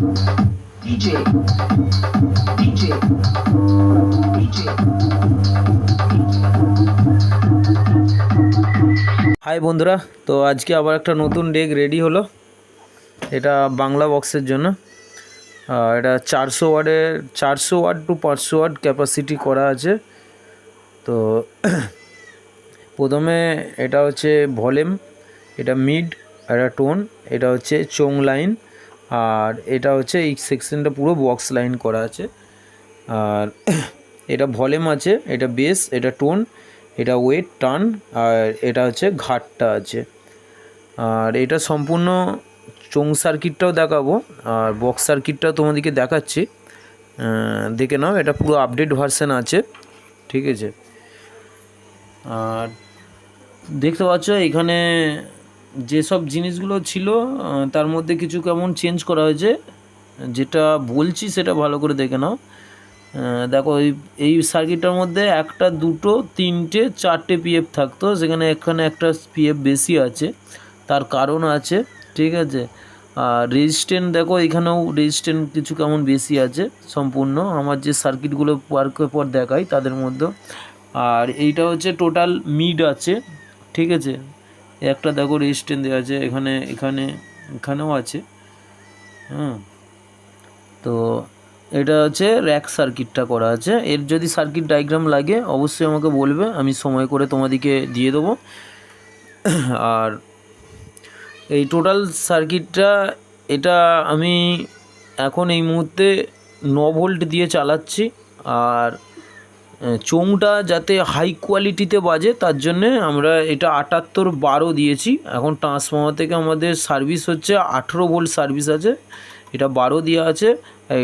DJ. DJ. DJ. High বন্ধুরা, তো আজকে আবার একটা নতুন ডেক রেডি হলো এটা বাংলা বক্সের জন্য এটা চারশো ওয়ার্ডের চারশো ওয়ার্ড টু পাঁচশো ওয়ার্ড ক্যাপাসিটি করা আছে তো প্রথমে এটা হচ্ছে ভলিউম এটা মিড এটা টোন এটা হচ্ছে চোং লাইন আর এটা হচ্ছে এই সেকশনটা পুরো বক্স লাইন করা আছে। আর এটা ভলিউম আছে, এটা বেস এটা টোন এটা ওয়েট টান আর এটা হচ্ছে ঘাটটা আছে। আর এটা সম্পূর্ণ চোং সার্কিটটাও দেখাবো, আর বক্স সার্কিটটাও তোমাদেরকে দেখাচ্ছি। দেখে নাও, এটা পুরো আপডেট ভার্সন আছে, ঠিক আছে? আর দেখতে পাচ্ছ, এখানে যেসব জিনিসগুলো ছিল তার মধ্যে কিছু কেমন চেঞ্জ করা হয়েছে? যেটা বলছি সেটা ভালো করে দেখে নাও। দেখো, এই এই সার্কিটটার মধ্যে একটা, দুটো, তিনটে, চারটে পিএফ থাকতো। সেখানে এখানে একটা পিএফ বেশি আছে। তার কারণ আছে, ঠিক আছে? আর রেজিস্ট্যান্ট দেখো, এখানেও রেজিস্ট্যান্ট কিছু কেমন বেশি আছে, সম্পূর্ণ। আমার যে সার্কিটগুলো পার্কের পর দেখাই, তাদের মধ্যে আর এইটা হচ্ছে টোটাল মিড আছে, ঠিক আছে? একটা দেখো রেজিস্ট্যান্ট দেওয়া আছে, এখানে এখানে, এখানেও আছে। হ্যাঁ তো এটা হচ্ছে র্যাক সার্কিটটা করা আছে। এর যদি সার্কিট ডায়াগ্রাম লাগে, অবশ্যই আমাকে বলবে, আমি সময় করে তোমাদেরকে দিয়ে দেবো। আর এই টোটাল সার্কিটটা এটা আমি এখন এই মুহূর্তে ন ভোল্ট দিয়ে চালাচ্ছি। আর চোংটা যাতে হাই কোয়ালিটিতে বাজে, তার জন্যে আমরা এটা আটাত্তর বারো দিয়েছি। এখন ট্রান্সফর্মার থেকে আমাদের সার্ভিস হচ্ছে আঠেরো ভোল্ট সার্ভিস আছে। এটা বারো দেওয়া আছে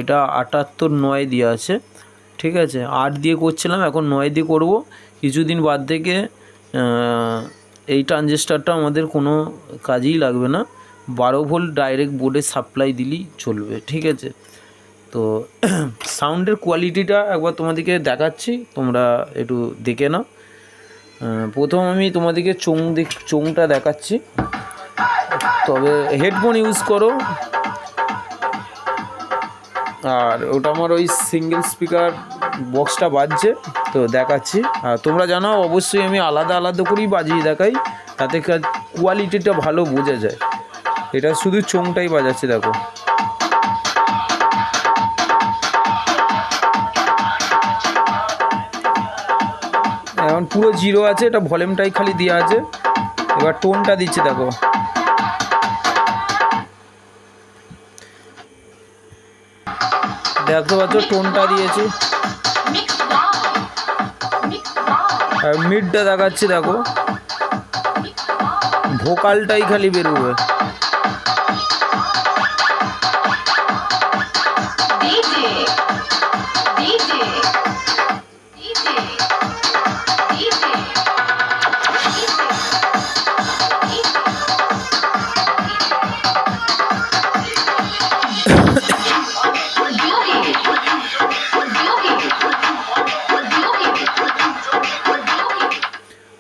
এটা আটাত্তর নয় দেওয়া আছে। ঠিক আছে, আট দিয়ে করছিলাম, এখন নয় দিয়ে করব। কিছুদিন বাদ থেকে এই ট্রানজিস্টারটা আমাদের কোনো কাজেই লাগবে না। বারো ভোল্ট ডাইরেক্ট বোর্ডে সাপ্লাই দিলেই চলবে, ঠিক আছে। তো সাউন্ডের কোয়ালিটিটা একবার তোমাদেরকে দেখাচ্ছি। তোমরা একটু দেখে নাও। প্রথম আমি তোমাদেরকে চোং দেখ চোংটা দেখাচ্ছি। তবে হেডফোন ইউজ করো। আর ওটা আমার ওই সিঙ্গেল স্পিকার বক্সটা বাজছে, তো দেখাচ্ছি। আর তোমরা জানো, অবশ্যই আমি আলাদা আলাদা করেই বাজিয়ে দেখাই, তাতে কোয়ালিটিটা ভালো বোঝা যায়। এটা শুধু চোংটাই বাজাচ্ছে, দেখো। এখন পুরো জিরো আছে, এটা ভলিউমটাই খালি দেওয়া আছে। এবার টোনটা দিচ্ছে, দেখো। দেখতে পাচ্ছ টোনটা দিয়েছি. আর মিডটা দেখাচ্ছি, দেখো। ভোকালটাই খালি বেরোবে।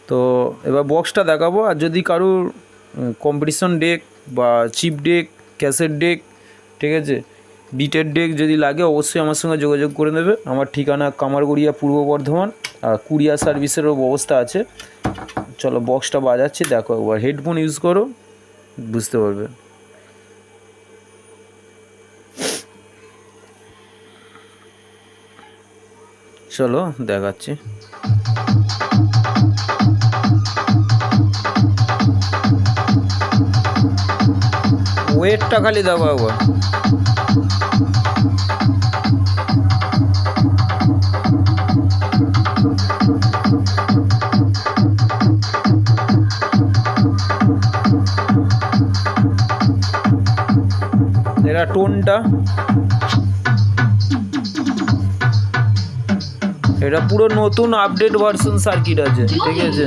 তো এবার বক্সটা দেখাবো, আর যদি কারোর কম্পিটিশন ডেক বা চিপ ডেক ক্যাসেট ডেক ঠিক আছে? বিটের ডেক যদি লাগে, অবশ্যই আমার সঙ্গে যোগাযোগ করে নেবে। আমার ঠিকানা কামারগুড়িয়া পূর্ব বর্ধমান, আর কুরিয়ার সার্ভিসেরও ব্যবস্থা আছে। চলো বক্সটা বাজাচ্ছি, দেখো একবার। হেডফোন ইউজ করো, বুঝতে পারবে। চলো, দেখাচ্ছি। ওয়েটটা খালি দেবো একবার এরা টোনটা। এটা পুরো নতুন আপডেট ভার্সন সার্কিট আছে, ঠিক আছে?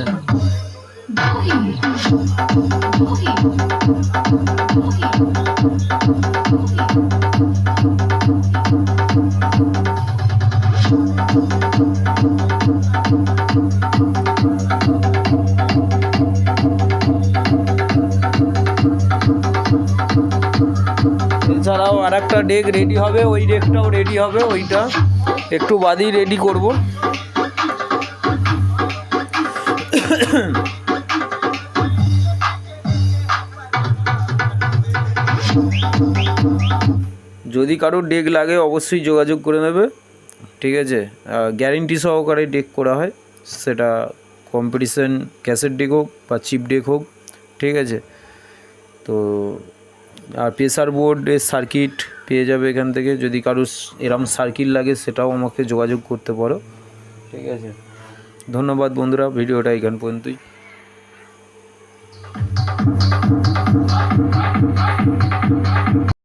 এছাড়াও আর একটা ডেক রেডি হবে, ওই ডেকটাও রেডি হবে, ওইটা একটু বাদেই রেডি করব। যদি কারোর ডেক লাগে, অবশ্যই যোগাযোগ করে নেবে। ঠিক আছে? গ্যারেন্টি সহকারে ডেক করা হয়। সেটা কম্পিটিশন ক্যাসেট ডেক হোক বা চিপ ডেক হোক। ঠিক আছে? তো, আর প্রেসার বোর্ডের সার্কিট পেয়ে যাবে এখান থেকে। যদি কারোর এরম সার্কিট লাগে, সেটাও আমাকে যোগাযোগ করতে পারো। ঠিক আছে? ধন্যবাদ বন্ধুরা, ভিডিওটা এখান পর্যন্তই।